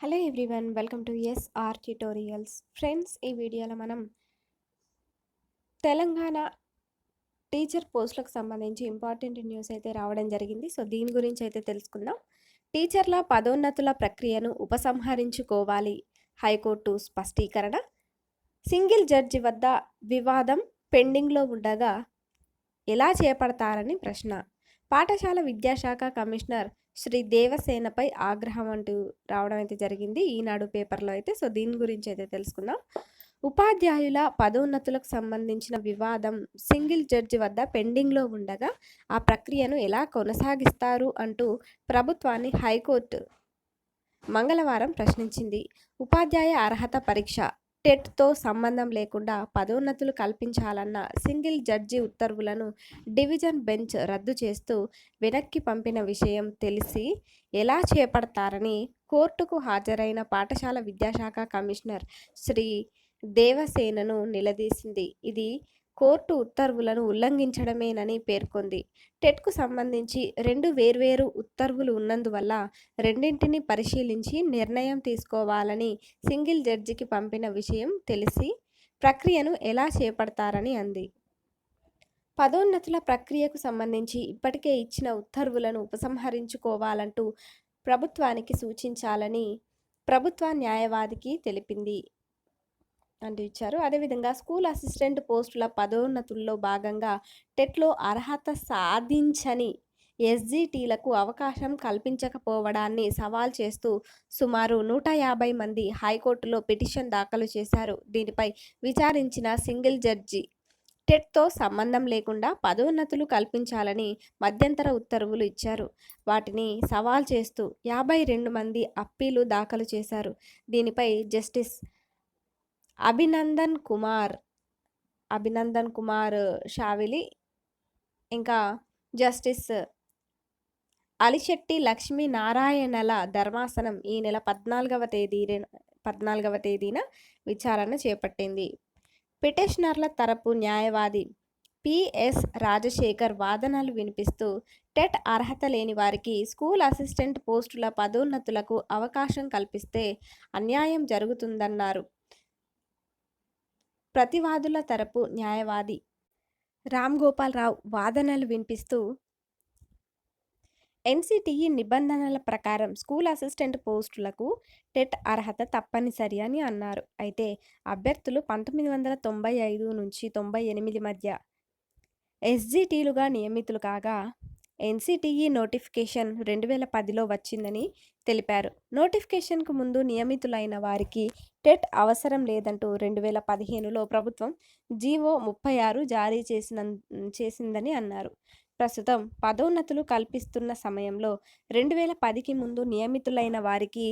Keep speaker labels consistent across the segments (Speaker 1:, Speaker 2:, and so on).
Speaker 1: Hello everyone welcome to S R tutorials friends ఈ వీడియోలో మనం తెలంగాణ టీచర్ పోస్టులకు సంబంధించి ఇంపార్టెంట్ న్యూస్ అయితే రావడం జరిగింది. సో దీని గురించి అయితే తెలుసుకుందాం. టీచర్ల పదోన్నతుల ప్రక్రియను ఉపసంహరించుకోవాలి. హైకోర్టు స్పష్టీకరణ. సింగిల్ జడ్జి వద్ద వివాదం పెండింగ్లో ఉండగా ఎలా చేపడతారని ప్రశ్న. పాఠశాల విద్యాశాఖ కమిషనర్ శ్రీ దేవసేనపై ఆగ్రహం అంటూ రావడం అయితే జరిగింది. ఈనాడు పేపర్లో అయితే సో దీని గురించి అయితే తెలుసుకుందాం. ఉపాధ్యాయుల పదోన్నతులకు సంబంధించిన వివాదం సింగిల్ జడ్జి వద్ద పెండింగ్లో ఉండగా ఆ ప్రక్రియను ఎలా కొనసాగిస్తారు అంటూ ప్రభుత్వాన్ని హైకోర్టు మంగళవారం ప్రశ్నించింది. ఉపాధ్యాయ అర్హత పరీక్ష టెట్తో సంబంధం లేకుండా పదోన్నతులు కల్పించాలన్న సింగిల్ జడ్జి ఉత్తర్వులను డివిజన్ బెంచ్ రద్దు చేస్తూ వెనక్కి పంపిన విషయం తెలిసి ఎలా చేపడతారని కోర్టుకు హాజరైన పాఠశాల విద్యాశాఖ కమిషనర్ శ్రీ దేవసేనను నిలదీసింది. ఇది కోర్టు ఉత్తర్వులను ఉల్లంఘించడమేనని పేర్కొంది. టెట్కు సంబంధించి రెండు వేర్వేరు ఉత్తర్వులు ఉన్నందువల్ల రెండింటిని పరిశీలించి నిర్ణయం తీసుకోవాలని సింగిల్ జడ్జికి పంపిన విషయం తెలిసి ప్రక్రియను ఎలా చేపడతారని అంది. పదోన్నతుల ప్రక్రియకు సంబంధించి ఇప్పటికే ఇచ్చిన ఉత్తర్వులను ఉపసంహరించుకోవాలంటూ ప్రభుత్వానికి సూచించాలని ప్రభుత్వ న్యాయవాదికి తెలిపింది. అంటూ ఇచ్చారు. అదేవిధంగా స్కూల్ అసిస్టెంట్ పోస్టుల పదోన్నతుల్లో భాగంగా టెట్లో అర్హత సాధించని ఎస్జిటీలకు అవకాశం కల్పించకపోవడాన్ని సవాల్ చేస్తూ సుమారు నూట యాభై మంది హైకోర్టులో పిటిషన్ దాఖలు చేశారు. దీనిపై విచారించిన సింగిల్ జడ్జి టెట్తో సంబంధం లేకుండా పదోన్నతులు కల్పించాలని మధ్యంతర ఉత్తర్వులు ఇచ్చారు. వాటిని సవాల్ చేస్తూ యాభై రెండు మంది అప్పీలు దాఖలు చేశారు. దీనిపై జస్టిస్ అభినందన్ కుమార్ అభినందన్ కుమార్ షావిలి ఇంకా జస్టిస్ అలిశెట్టి లక్ష్మీ నారాయణల ధర్మాసనం ఈ నెల పద్నాలుగవ తేదీ పద్నాలుగవ తేదీన విచారణ చేపట్టింది. పిటిషనర్ల తరపు న్యాయవాది పిఎస్ రాజశేఖర్ వాదనలు వినిపిస్తూ టెట్ అర్హత లేని వారికి స్కూల్ అసిస్టెంట్ పోస్టుల పదోన్నతులకు అవకాశం కల్పిస్తే అన్యాయం జరుగుతుందన్నారు. ప్రతివాదుల తరపు న్యాయవాది రామ్ గోపాలరావు వాదనలు వినిపిస్తూ ఎన్సిటిఈ నిబంధనల ప్రకారం స్కూల్ అసిస్టెంట్ పోస్టులకు టెట్ అర్హత తప్పనిసరి అని అన్నారు. అయితే అభ్యర్థులు పంతొమ్మిది వందల తొంభై ఐదు నుంచి తొంభై ఎనిమిది మధ్య ఎస్జిటీలుగా నియమితులు కాగా ఎన్సిటిఈ నోటిఫికేషన్ రెండు వేల పదిలో వచ్చిందని తెలిపారు. నోటిఫికేషన్కు ముందు నియమితులైన వారికి టెట్ అవసరం లేదంటూ రెండు వేల పదిహేనులో ప్రభుత్వం జీవో ముప్పై ఆరు జారీ చేసిన చేసిందని అన్నారు. ప్రస్తుతం పదోన్నతులు కల్పిస్తున్న సమయంలో రెండు వేల పదికి ముందు నియమితులైన వారికి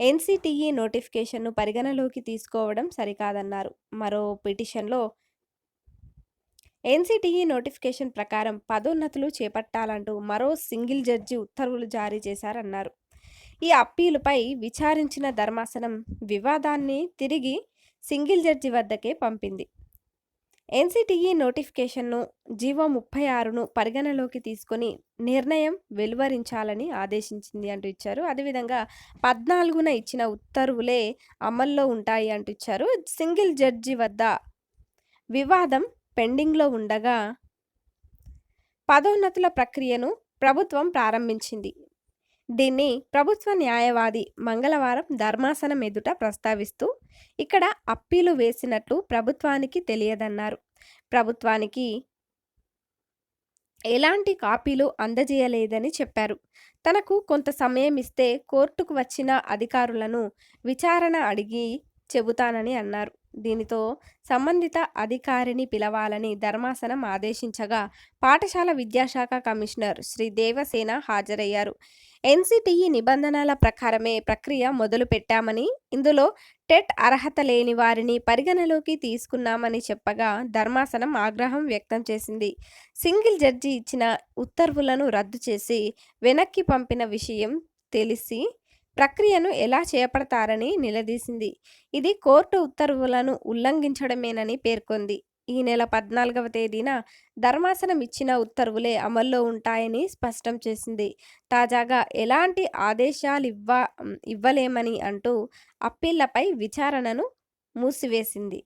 Speaker 1: ఎన్సిటిఈ నోటిఫికేషన్ను పరిగణలోకి తీసుకోవడం సరికాదన్నారు. మరో పిటిషన్లో ఎన్సిటిఈ నోటిఫికేషన్ ప్రకారం పదోన్నతులు చేపట్టాలంటూ మరో సింగిల్ జడ్జి ఉత్తర్వులు జారీ చేశారన్నారు. ఈ అప్పీలుపై విచారించిన ధర్మాసనం వివాదాన్ని తిరిగి సింగిల్ జడ్జి వద్దకే పంపింది. ఎన్సిటిఈ నోటిఫికేషన్ను జీవో ముప్పై ఆరును పరిగణలోకి తీసుకొని నిర్ణయం వెలువరించాలని ఆదేశించింది అంటూ ఇచ్చారు. అదేవిధంగా పద్నాలుగున ఇచ్చిన ఉత్తర్వులే అమల్లో ఉంటాయి అంటూ ఇచ్చారు. సింగిల్ జడ్జి వద్ద వివాదం పెండింగ్లో ఉండగా పదోన్నతుల ప్రక్రియను ప్రభుత్వం ప్రారంభించింది. దీన్ని ప్రభుత్వ న్యాయవాది మంగళవారం ధర్మాసనం ఎదుట ప్రస్తావిస్తూ ఇక్కడ అప్పీలు వేసినట్లు ప్రభుత్వానికి తెలియదన్నారు. ప్రభుత్వానికి ఎలాంటి కాపీలు అందజేయలేదని చెప్పారు. తనకు కొంత సమయం ఇస్తే కోర్టుకు వచ్చిన అధికారులను విచారణ అడిగి చెబుతానని అన్నారు. దీనితో సంబంధిత అధికారిని పిలవాలని ధర్మాసనం ఆదేశించగా పాఠశాల విద్యాశాఖ కమిషనర్ శ్రీ దేవసేన హాజరయ్యారు. ఎన్సిటిఈ నిబంధనల ప్రకారమే ప్రక్రియ మొదలు పెట్టామని ఇందులో టెట్ అర్హత లేని వారిని పరిగణలోకి తీసుకున్నామని చెప్పగా ధర్మాసనం ఆగ్రహం వ్యక్తం చేసింది. సింగిల్ జడ్జి ఇచ్చిన ఉత్తర్వులను రద్దు చేసి వెనక్కి పంపిన విషయం తెలిసి ప్రక్రియను ఎలా చేపడతారని నిలదీసింది. ఇది కోర్టు ఉత్తర్వులను ఉల్లంఘించడమేనని పేర్కొంది. ఈ నెల పద్నాలుగవ తేదీన ధర్మాసనం ఇచ్చిన ఉత్తర్వులే అమల్లో ఉంటాయని స్పష్టం చేసింది. తాజాగా ఎలాంటి ఆదేశాలు ఇవ్వ ఇవ్వలేమని అంటూ అప్పీళ్ళపై విచారణను మూసివేసింది.